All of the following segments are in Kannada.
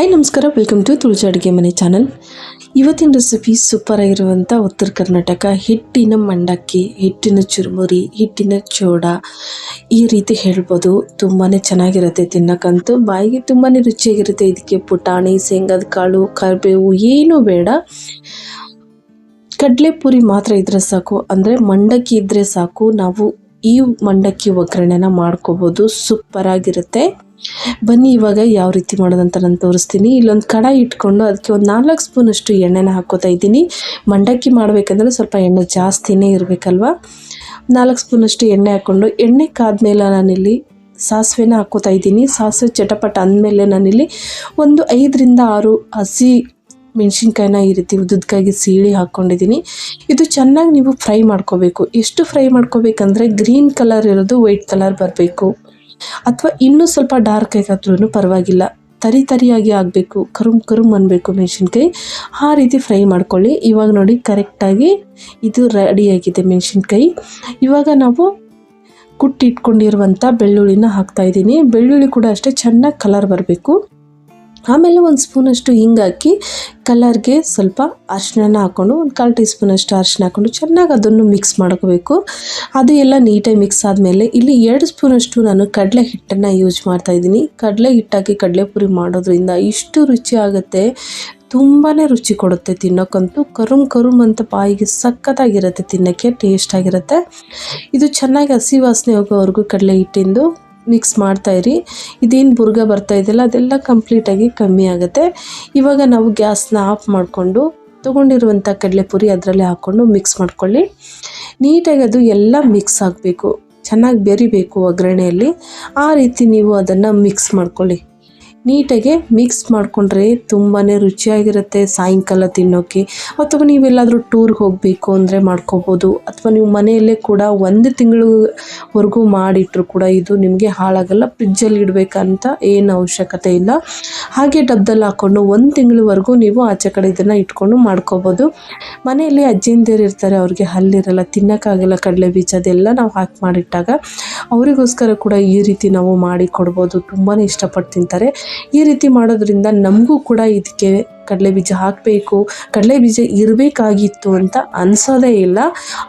ಹಾಯ್ ನಮಸ್ಕಾರ. ವೆಲ್ಕಮ್ ಟು ತುಳಸಿ ಅಡುಗೆ ಮನೆ ಚಾನಲ್ ಇವತ್ತಿನ ರೆಸಿಪಿ ಸೂಪರ್ ಆಗಿರುವಂಥ ಉತ್ತರ ಕರ್ನಾಟಕ. ಹಿಟ್ಟಿನ ಮಂಡಕ್ಕಿ, ಹಿಟ್ಟಿನ ಚುರುಮುರಿ, ಹಿಟ್ಟಿನ ಚೋಡ ಈ ರೀತಿ ಹೇಳ್ಬೋದು. ತುಂಬಾ ಚೆನ್ನಾಗಿರುತ್ತೆ ತಿನ್ನೋಕ್ಕಂತೂ. ಬಾಯಿಗೆ ತುಂಬಾ ರುಚಿಯಾಗಿರುತ್ತೆ. ಇದಕ್ಕೆ ಪುಟಾಣಿ, ಶೇಂಗದ ಕಾಳು, ಕರಿಬೇವು ಏನೂ ಬೇಡ. ಕಡಲೆಪುರಿ ಮಾತ್ರ ಇದ್ದರೆ ಸಾಕು. ಅಂದರೆ ಮಂಡಕ್ಕಿ ಇದ್ದರೆ ಸಾಕು. ನಾವು ಈ ಮಂಡಕ್ಕಿ ಒಗ್ಗರಣೆನ ಮಾಡ್ಕೋಬೋದು. ಸೂಪರ್ ಆಗಿರುತ್ತೆ. ಬನ್ನಿ, ಇವಾಗ ಯಾವ ರೀತಿ ಮಾಡೋದಂತ ನಾನು ತೋರಿಸ್ತೀನಿ. ಇಲ್ಲೊಂದು ಕಡಾಯಿ ಇಟ್ಕೊಂಡು ಅದಕ್ಕೆ ಒಂದು ನಾಲ್ಕು ಸ್ಪೂನಷ್ಟು ಎಣ್ಣೆನ ಹಾಕೋತಾ ಇದ್ದೀನಿ. ಮಂಡಕ್ಕಿ ಮಾಡಬೇಕಂದ್ರೆ ಸ್ವಲ್ಪ ಎಣ್ಣೆ ಜಾಸ್ತಿನೇ ಇರಬೇಕಲ್ವ? ನಾಲ್ಕು ಸ್ಪೂನಷ್ಟು ಎಣ್ಣೆ ಹಾಕ್ಕೊಂಡು ಎಣ್ಣೆ ಕಾದ್ಮೇಲೆ ನಾನಿಲ್ಲಿ ಸಾಸಿವೆನ ಹಾಕೋತಾ ಇದ್ದೀನಿ. ಸಾಸಿವೆ ಚಟಪಟ ಅಂದಮೇಲೆ ನಾನಿಲ್ಲಿ ಒಂದು ಐದರಿಂದ ಆರು ಹಸಿ ಮೆಣಸಿನ್ಕಾಯಿನ ಈ ರೀತಿ ಉದ್ದಕ್ಕಾಗಿ ಸೀಳಿ ಹಾಕ್ಕೊಂಡಿದ್ದೀನಿ. ಇದು ಚೆನ್ನಾಗಿ ನೀವು ಫ್ರೈ ಮಾಡ್ಕೋಬೇಕು. ಎಷ್ಟು ಫ್ರೈ ಮಾಡ್ಕೋಬೇಕಂದ್ರೆ ಗ್ರೀನ್ ಕಲರ್ ಇರೋದು ವೈಟ್ ಕಲರ್ ಬರಬೇಕು. ಅಥವಾ ಇನ್ನೂ ಸ್ವಲ್ಪ ಡಾರ್ಕ್ ಆಗಾದ್ರೂ ಪರವಾಗಿಲ್ಲ. ತರಿ ತರಿಯಾಗಿ ಆಗಬೇಕು. ಕರುಮ್ ಕರುಮ್ ಅನ್ನಬೇಕು ಮೆಣಸಿನ್ಕಾಯಿ. ಆ ರೀತಿ ಫ್ರೈ ಮಾಡ್ಕೊಳ್ಳಿ. ಇವಾಗ ನೋಡಿ ಕರೆಕ್ಟಾಗಿ ಇದು ರೆಡಿಯಾಗಿದೆ ಮೆಣಸಿನ್ಕಾಯಿ. ಇವಾಗ ನಾವು ಕುಟ್ಟಿಟ್ಕೊಂಡಿರುವಂಥ ಬೆಳ್ಳುಳ್ಳಿನ ಹಾಕ್ತಾಯಿದ್ದೀನಿ ಬೆಳ್ಳುಳ್ಳಿ ಕೂಡ ಅಷ್ಟೇ ಚೆನ್ನಾಗಿ ಕಲರ್ ಬರಬೇಕು. ಆಮೇಲೆ ಒಂದು ಸ್ಪೂನಷ್ಟು ಹಿಂಗೆ ಹಾಕಿ ಕಲರ್ಗೆ ಸ್ವಲ್ಪ ಅರಿಶಿನ ಹಾಕ್ಕೊಂಡು ಒಂದು ಕಾಲು ಟೀ ಸ್ಪೂನಷ್ಟು ಅರಿಶಿನ ಹಾಕ್ಕೊಂಡು ಚೆನ್ನಾಗಿ ಅದನ್ನು ಮಿಕ್ಸ್ ಮಾಡ್ಕೋಬೇಕು. ಅದು ಎಲ್ಲ ನೀಟಾಗಿ ಮಿಕ್ಸ್ ಆದಮೇಲೆ ಇಲ್ಲಿ ಎರಡು ಸ್ಪೂನಷ್ಟು ನಾನು ಕಡಲೆ ಹಿಟ್ಟನ್ನು ಯೂಸ್ ಮಾಡ್ತಾ ಇದ್ದೀನಿ. ಕಡಲೆ ಹಿಟ್ಟಾಕಿ ಕಡಲೆಪುರಿ ಮಾಡೋದ್ರಿಂದ ಇಷ್ಟು ರುಚಿ ಆಗುತ್ತೆ. ತುಂಬಾ ರುಚಿ ಕೊಡುತ್ತೆ ತಿನ್ನೋಕ್ಕಂತೂ ಕರುಮ್ ಕರುಮ್ ಅಂತ ಬಾಯಿಗೆ ಸಖತ್ತಾಗಿರುತ್ತೆ ತಿನ್ನೋಕ್ಕೆ ಟೇಸ್ಟ್ ಆಗಿರುತ್ತೆ. ಇದು ಚೆನ್ನಾಗಿ ಹಸಿ ವಾಸನೆ ಹೋಗೋವರೆಗೂ ಕಡಲೆ ಹಿಟ್ಟಿಂದು. ಮಿಕ್ಸ್ ಮಾಡ್ತಾಯಿರಿ ಇದೇನು ಬುರ್ಗ ಬರ್ತಾ ಇದೆಯಲ್ಲ, ಅದೆಲ್ಲ ಕಂಪ್ಲೀಟಾಗಿ ಕಮ್ಮಿ ಆಗುತ್ತೆ. ಇವಾಗ ನಾವು ಗ್ಯಾಸ್ನ ಆಫ್ ಮಾಡಿಕೊಂಡು ತೊಗೊಂಡಿರುವಂಥ ಕಡಲೆಪುರಿ ಅದರಲ್ಲಿ ಹಾಕ್ಕೊಂಡು ಮಿಕ್ಸ್ ಮಾಡ್ಕೊಳ್ಳಿ. ನೀಟಾಗಿ ಅದು ಎಲ್ಲ ಮಿಕ್ಸ್ ಆಗಬೇಕು. ಚೆನ್ನಾಗಿ ಬೆರಿಬೇಕು ಒಗ್ಗರಣೆಯಲ್ಲಿ. ಆ ರೀತಿ ನೀವು ಅದನ್ನು ಮಿಕ್ಸ್ ಮಾಡ್ಕೊಳ್ಳಿ. ನೀಟಾಗಿ ಮಿಕ್ಸ್ ಮಾಡಿಕೊಂಡ್ರೆ ತುಂಬಾ ರುಚಿಯಾಗಿರುತ್ತೆ ಸಾಯಂಕಾಲ ತಿನ್ನೋಕ್ಕೆ ಅಥವಾ ನೀವೆಲ್ಲಾದರೂ ಟೂರ್ಗೆ ಹೋಗಬೇಕು ಅಂದರೆ ಮಾಡ್ಕೋಬೋದು. ಅಥವಾ ನೀವು ಮನೆಯಲ್ಲೇ ಕೂಡ ಒಂದು ತಿಂಗಳವರೆಗೂ ಮಾಡಿಟ್ಟರು ಕೂಡ ಇದು ನಿಮಗೆ ಹಾಳಾಗಲ್ಲ ಫ್ರಿಜ್ಜಲ್ಲಿ ಇಡಬೇಕಂತ ಏನು ಅವಶ್ಯಕತೆ ಇಲ್ಲ. ಹಾಗೆ ಡಬ್ಬದಲ್ಲಿ ಹಾಕ್ಕೊಂಡು ಒಂದು ತಿಂಗಳವರೆಗೂ ನೀವು ಆಚೆ ಕಡೆ ಇದನ್ನು ಇಟ್ಕೊಂಡು ಮಾಡ್ಕೋಬೋದು. ಮನೆಯಲ್ಲಿ ಅಜ್ಜಿಂದಿರು ಇರ್ತಾರೆ, ಅವ್ರಿಗೆ ಹಲ್ಲಿರಲ್ಲ, ತಿನ್ನೋಕ್ಕಾಗಲ್ಲ ಕಡಲೆ ಬೀಜ, ಅದೆಲ್ಲ ನಾವು ಹಾಕಿ ಮಾಡಿಟ್ಟಾಗ, ಅವರಿಗೋಸ್ಕರ ಕೂಡ ಈ ರೀತಿ ನಾವು ಮಾಡಿ ಕೊಡ್ಬೋದು. ತುಂಬಾ ಇಷ್ಟಪಟ್ಟು ತಿಂತಾರೆ. ಈ ರೀತಿ ಮಾಡೋದ್ರಿಂದ ನಮಗೂ ಕೂಡ ಇದಕ್ಕೆ ಕಡಲೆ ಬೀಜ ಹಾಕಬೇಕು. ಕಡಲೆ ಬೀಜ ಇರಬೇಕಾಗಿತ್ತು ಅಂತ ಅನಿಸೋದೇ ಇಲ್ಲ.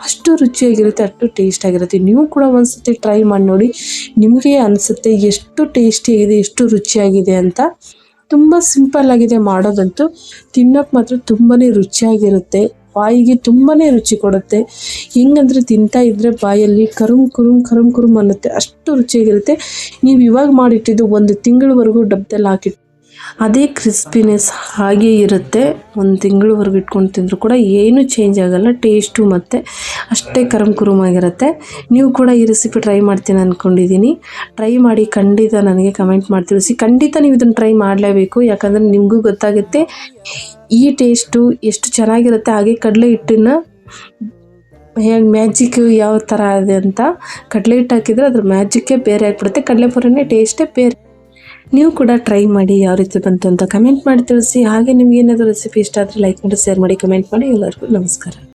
ಅಷ್ಟು ರುಚಿಯಾಗಿರುತ್ತೆ, ಅಷ್ಟು ಟೇಸ್ಟಾಗಿರುತ್ತೆ. ನೀವು ಕೂಡ ಒಂದ್ಸತಿ ಟ್ರೈ ಮಾಡಿ ನೋಡಿ. ನಿಮಗೆ ಅನಿಸುತ್ತೆ ಎಷ್ಟು ಟೇಸ್ಟಿಯಾಗಿದೆ ಎಷ್ಟು ರುಚಿಯಾಗಿದೆ ಅಂತ. ತುಂಬ ಸಿಂಪಲ್ ಆಗಿದೆ ಮಾಡೋದಂತೂ. ತಿನ್ನೋಕ್ಕೆ ಮಾತ್ರ ತುಂಬಾ ರುಚಿಯಾಗಿರುತ್ತೆ. ಬಾಯಿಗೆ ತುಂಬಾ ರುಚಿ ಕೊಡುತ್ತೆ. ಹೆಂಗಂದರೆ ತಿಂತಾ ಇದ್ದರೆ ಬಾಯಲ್ಲಿ ಕರುಮ್ ಕುರುಮ್ ಕರುಮ್ ಕುರುಮ್ ಅನ್ನುತ್ತೆ. ಅಷ್ಟು ರುಚಿಯಾಗಿರುತ್ತೆ. ನೀವು ಇವಾಗ ಮಾಡಿಟ್ಟಿದ್ದು ಒಂದು ತಿಂಗಳವರೆಗೂ ಡಬ್ಬದಲ್ಲಿ ಹಾಕಿಟ್ಟು ಅದೇ ಕ್ರಿಸ್ಪಿನೆಸ್ ಹಾಗೆ ಇರುತ್ತೆ. ಒಂದು ತಿಂಗಳವರೆಗೂ ಇಟ್ಕೊಂಡು ತಿಂದರೂ ಕೂಡ ಏನೂ ಚೇಂಜ್ ಆಗೋಲ್ಲ ಟೇಸ್ಟು ಮತ್ತು ಅಷ್ಟೇ ಕರಮ್ ಕುರುಮಾಗಿರುತ್ತೆ ನೀವು ಕೂಡ ಈ ರೆಸಿಪಿ ಟ್ರೈ ಮಾಡ್ತೀನಿ ಅಂದ್ಕೊಂಡಿದ್ದೀನಿ ಟ್ರೈ ಮಾಡಿ ಖಂಡಿತ ನನಗೆ ಕಮೆಂಟ್ ಮಾಡಿ ತಿಳಿಸಿ. ಖಂಡಿತ ನೀವು ಇದನ್ನು ಟ್ರೈ ಮಾಡಲೇಬೇಕು. ಯಾಕಂದರೆ ನಿಮಗೂ ಗೊತ್ತಾಗುತ್ತೆ ಈ ಟೇಸ್ಟು ಎಷ್ಟು ಚೆನ್ನಾಗಿರುತ್ತೆ. ಹಾಗೆ ಕಡಲೆ ಹಿಟ್ಟಿನ ಹೇಗೆ ಮ್ಯಾಜಿಕ್ ಯಾವ ಥರ ಇದೆ ಅಂತ. ಕಡಲೆ ಹಿಟ್ಟು ಹಾಕಿದರೆ ಅದ್ರ ಮ್ಯಾಜಿಕ್ಕೇ ಬೇರೆ ಆಗಿಬಿಡುತ್ತೆ. ಕಡಲೆ ಕಡಲೆಪುರಿನೇ ಟೇಸ್ಟೇ ಬೇರೆ. ನೀವು ಕೂಡ ಟ್ರೈ ಮಾಡಿ ಯಾವ ರೀತಿ ಬಂತು ಅಂತ ಕಮೆಂಟ್ ಮಾಡಿ ತಿಳಿಸಿ. ಹಾಗೆ ನಿಮ್ಗೆ ಏನಾದರೂ ರೆಸಿಪಿ ಇಷ್ಟ ಆದರೆ ಲೈಕ್ ಮಾಡಿ ಶೇರ್ ಮಾಡಿ ಕಮೆಂಟ್ ಮಾಡಿ. ಎಲ್ಲರಿಗೂ ನಮಸ್ಕಾರ.